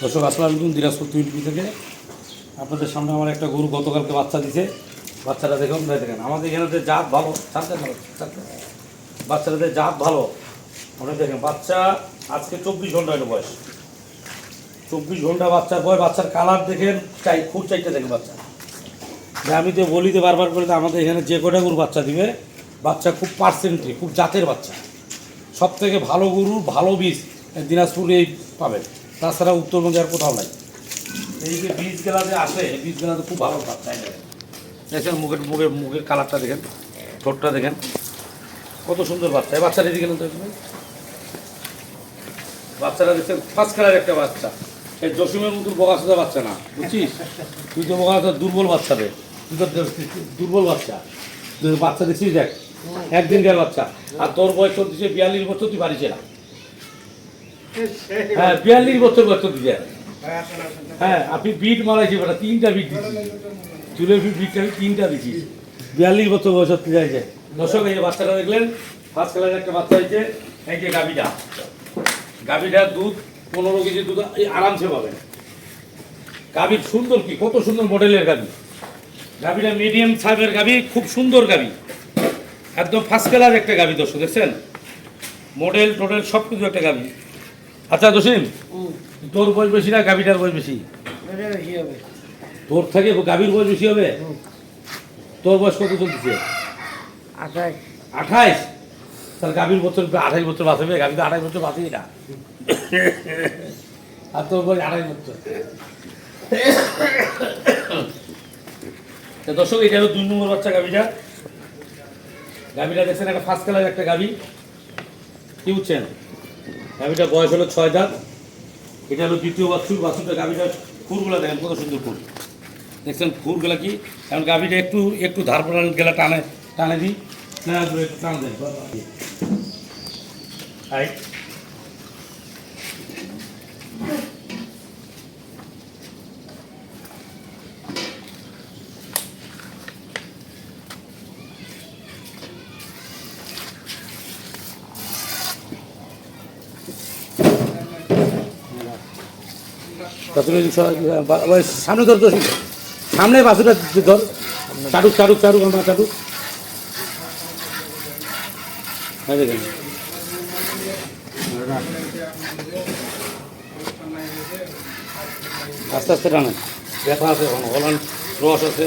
দর্শক, আসসালাম আলাইকুম, দিনাজপুর টুয়েন্টি থেকে। আপনাদের সামনে আমার একটা গরু গতকালকে বাচ্চা দিছে। বাচ্চাটা দেখুন দেখেন, আমাদের এখানে জাত ভালো ছাড়তে বাচ্চাদের জাত ভালো আমরা দেখেন, বাচ্চা আজকে চব্বিশ ঘণ্টা হলো বয়স। চব্বিশ ঘণ্টা বাচ্চার বয়স, বাচ্চার কালার দেখেন, চাই, খুব চাইতে দেখেন বাচ্চা। যে আমি তো বলি তো বারবার করে আমাদের এখানে যে কটা গরু বাচ্চা দিবে, বাচ্চা খুব পার্সেন্টে খুব জাতের বাচ্চা। সব থেকে ভালো গরু, ভালো বীজ দিনাজপুরে পাবেন। তাছাড়া উত্তরবঙ্গে আর কোথাও নাই। এই যে বীজগুলা যে আসে এই বীজগুলা খুব ভালো দেখেন মুখের মুখের মুখের কালারটা দেখেন, ঠোঁটটা দেখেন। কত সুন্দর বাচ্চা। এই বাচ্চাটা এদিকে তো বাচ্চাটা দেখছেন ফার্স্ট কালার একটা বাচ্চা। এই জসিমের মতন বকাশোদা বাচ্চা না, বুঝছিস? তুই তো বকাশোদা দুর্বল বাচ্চা রে। তুই তো দুর্বল বাচ্চা। বাচ্চা দেখছিস দেখ একদিনকার বাচ্চা। আর তোর বয়স চলতেছে বিয়াল্লিশ বছর তুই পারিস না হ্যাঁ বিয়াল্লিশ বছর বয়স চলতেছে হ্যাঁ আপনি বিট মারাইছি বেটা, তিনটা বিট দিচ্ছি চুলের বিট বিটটা আমি তিনটা দিচ্ছি বিয়াল্লিশ বছর বয়স হতে যাইছে দর্শক, এই বাচ্চাটা দেখলেন ফার্স্ট কালারের একটা বাচ্চা হয়েছে, এই যে গাভিটা। গাভিটার দুধ, পনেরো কেজি দুধ, এই আরামসে পাবেন। গাভীর সুন্দর কি, কত সুন্দর মডেলের গাভী। গাভীটা মিডিয়াম সাইজের গাভী, খুব সুন্দর গাভী। একদম ফার্স্ট কালার একটা গাভী দর্শক দেখছেন? মডেল টোডেল সব কিছু একটা গাভী আচ্ছা জসিম তোর বয়স বেশি না গাভীটার বয়স বেশি? তোর থেকে গাভীর বয়স বেশি হবে? তোর বয়স কত চলতেছে? আঠাশ। আঠাইশ তাহলে গাভীর বছর আঠাইশ বছর বাঁচবে গাভী তো আঠাইশ বছর বাঁচেই না। আর তোর বয়স আঠাইশ বছর। দর্শক এটা হলো দুই নম্বর বাচ্চা গাভীটা গাভীটা দেখছেন, একটা ফার্স্ট কালার একটা গাভী। কি বুঝছেন? গাভীটা বয়স হলো ছয় দাঁত। এটা হলো দ্বিতীয় বাছুর বাছুরটা। গাভীটা ফুলগুলো দেখেন, কত সুন্দর ফুল দেখছেন ফুলগুলো কি? এখন গাভীটা একটু একটু ধার গেলে টানে টানে দিই। না টান দেন। সামনে ধর ধর সামনে বাসুটা ধর, চাটুক চাটুক চাটুক, আমার চাটুক। হ্যাঁ আস্তে আস্তে টানেন। ব্যথা আছে হলান রস আছে।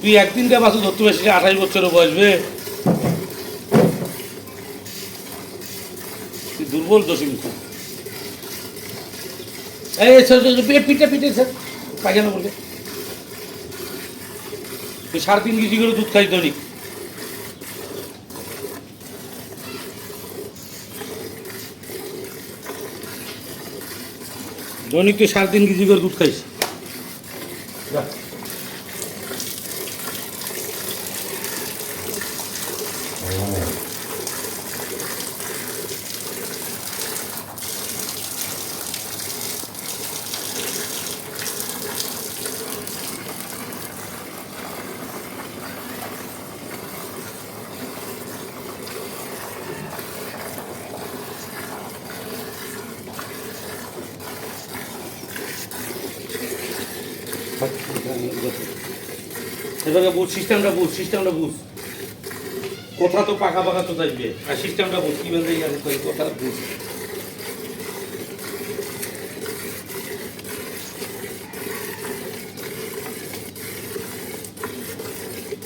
তুই একদিনকার বাছুর ধরতে পারছিস আঠাশ বছরের বয়সবে তুই দুর্বল এই সর, সর, সর, পিঠে পিঠে স্যার তুই সাড়ে তিন কেজি করে দুধ খাই দৈনিক তুই সাড়ে তিন কেজি করে দুধ খাইস। এবারে বুঝ সিস্টেমটা বুঝ সিস্টেমটা বুঝ কথা তো পাকা পাকা তো থাকবে। আর সিস্টেমটা বুঝ কি বেঁধে গেছে কথা বুঝ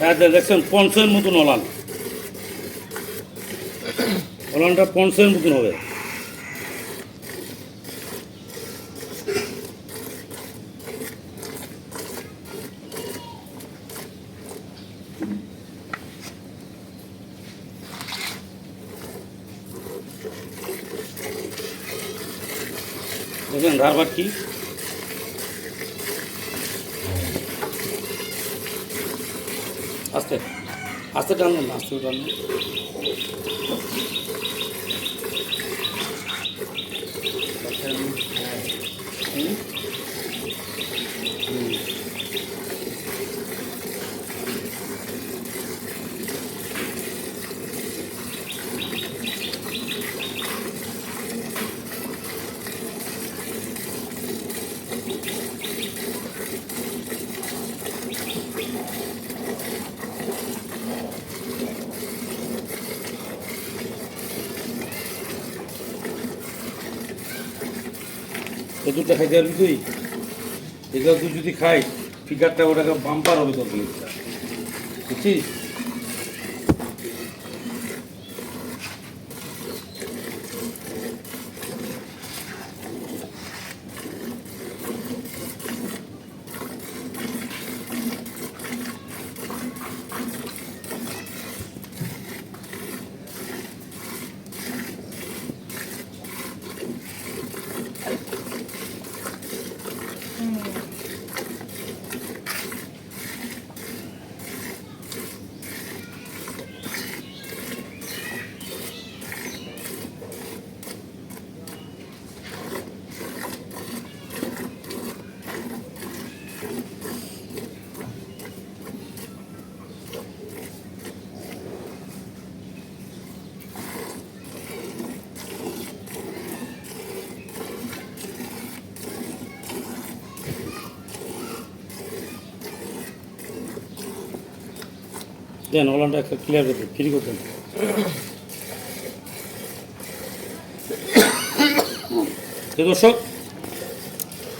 হ্যাঁ দেখছেন পঞ্চের মতন ওলান। ওলানটা পঞ্চের মতন হবে। দেখেন ধারবার কি আস্তে আস্তে টানবেন না আস্তে টানবেন এ দুধটা খাইতে পারবি তুই? এগুলো তুই যদি খাই ফিগারটা ওটাকে বাম্পার হবে তোর বুঝছিস? দেন, ওলানটা একটা ক্লিয়ার করতে ফ্রি করতেন তো দর্শক,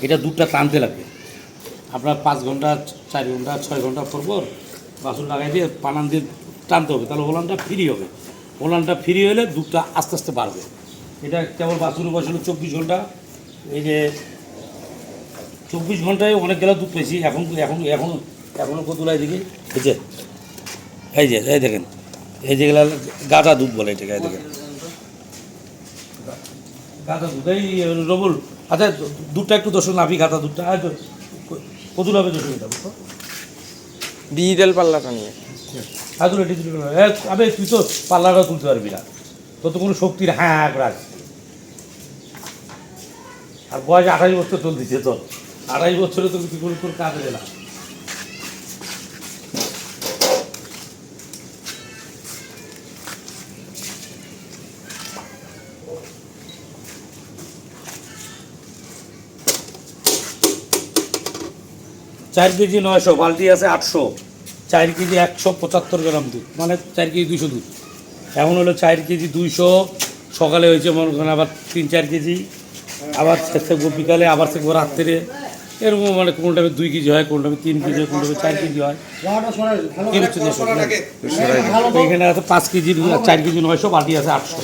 এটা দুধটা টানতে লাগবে। আপনার পাঁচ ঘণ্টা, চার ঘণ্টা, ছয় ঘণ্টা পর পর বাসন লাগাই দিয়ে পানান দিয়ে টানতে হবে, তাহলে ওলানটা ফ্রি হবে। ওলানটা ফ্রি হলে দুধটা আস্তে আস্তে বাড়বে। এটা কেবল বাসনে বসানো চব্বিশ ঘণ্টা। এই যে চব্বিশ ঘন্টায় অনেক গেলা দুধ পেয়েছি এখন এখন এখন এখনও কত লাই দেখি বুঝছে এই যে এই দেখেন। এই যেগুলা গাঁদা দুধ বলে এটাকে এই দেখেন। গাঁদা দুধ এই রবুল। আচ্ছা দুধটা একটু গাঁদা দুধটা। আর হবে দর্শক এটা বুঝতো ডিজিটাল পাল্লাটা নিয়ে। আদুল এটি তুলে ফেলো। আবে তুই তো পাল্লাটা তুলতে পারবি না। তোর তো কোনো শক্তির হ্যাঁ হ্যাঁ করে আর বয়স আঠাশ বছর চলতেছে তোর। আঠাশ বছরে তো তুই কোনো তোর কাজে না চার কেজি নয়শো বালতি আছে আটশো। চার কেজি একশো পঁচাত্তর গ্রাম দুধ মানে চার কেজি দুইশো দুধ। এমন হলো চার কেজি দুইশো সকালে হয়েছে মনে করেন আবার তিন চার কেজি আবার সেকবো বিকালে আবার সেকবো রাত্রে। এরকম মানে কোনো টাইমে দুই কেজি হয় কোনো টাইমে তিন কেজি হয় কোনো টাইমে চার কেজি হয়। এখানে আছে পাঁচ কেজি চার কেজি নয়শো বাটি আছে আটশো।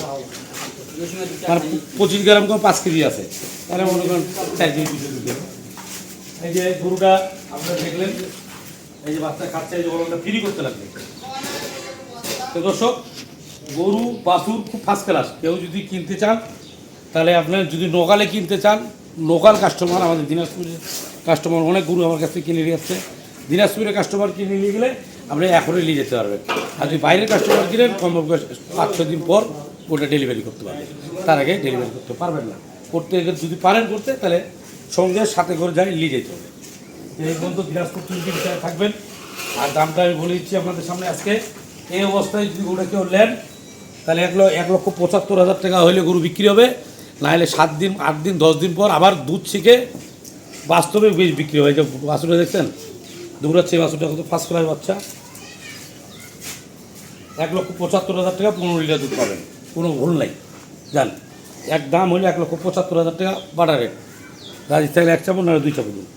মানে পঁচিশ গ্রাম করে পাঁচ কেজি আছে। তাহলে মনে করেন চার কেজি দুশো দুধ এই যে গরুটা আপনারা দেখলেন, এই যে বাচ্চা খাচ্ছে, এই যে ওটা ফ্রি করতে লাগবে তো দর্শক, গরু, বাছুর খুব ফার্স্ট ক্লাস কেউ যদি কিনতে চান, তাহলে আপনার যদি লোকালে কিনতে চান লোকাল কাস্টমার আমাদের দিনাজপুরের কাস্টমার অনেক গরু আমার কাছ থেকে কিনে নিয়ে যাচ্ছে দিনাজপুরের কাস্টমার কিনে নিয়ে গেলে আপনি এখনই নিয়ে যেতে পারবেন। আর যদি বাইরের কাস্টমার কিনেন কম পাঁচ ছ দিন পর ওটা ডেলিভারি করতে পারবেন তার আগে ডেলিভারি করতে পারবেন না। করতে যদি পারেন করতে, তাহলে সঙ্গে সাথে করে যাই নিয়ে যেতে হবে। এই পর্যন্ত দিনাজপুর বিষয়ে থাকবেন। আর দামটা আমি বলে দিচ্ছি আপনাদের সামনে আজকে। এই অবস্থায় যদি গরুটা কেউ নেন, তাহলে এক এক লক্ষ পঁচাত্তর হাজার টাকা হলে গরু বিক্রি হবে। নাহলে সাত দিন, আট দিন, দশ দিন পর আবার দুধ শিখে বাস্তবে বেশ বিক্রি হয়। যে বাছুরটা দেখছেন? দৌড়াচ্ছে বাছুরটা কত ফার্স্ট ক্লাস বাচ্চা। এক লক্ষ পঁচাত্তর হাজার টাকা পনেরো লিটার দুধ পাবেন। কোনো ভুল নাই, জান। এক দাম হলে এক লক্ষ পঁচাত্তর হাজার টাকা বাড়া রেট রাজি থাকলে এক চাপড় না দুই চাপড় দুধ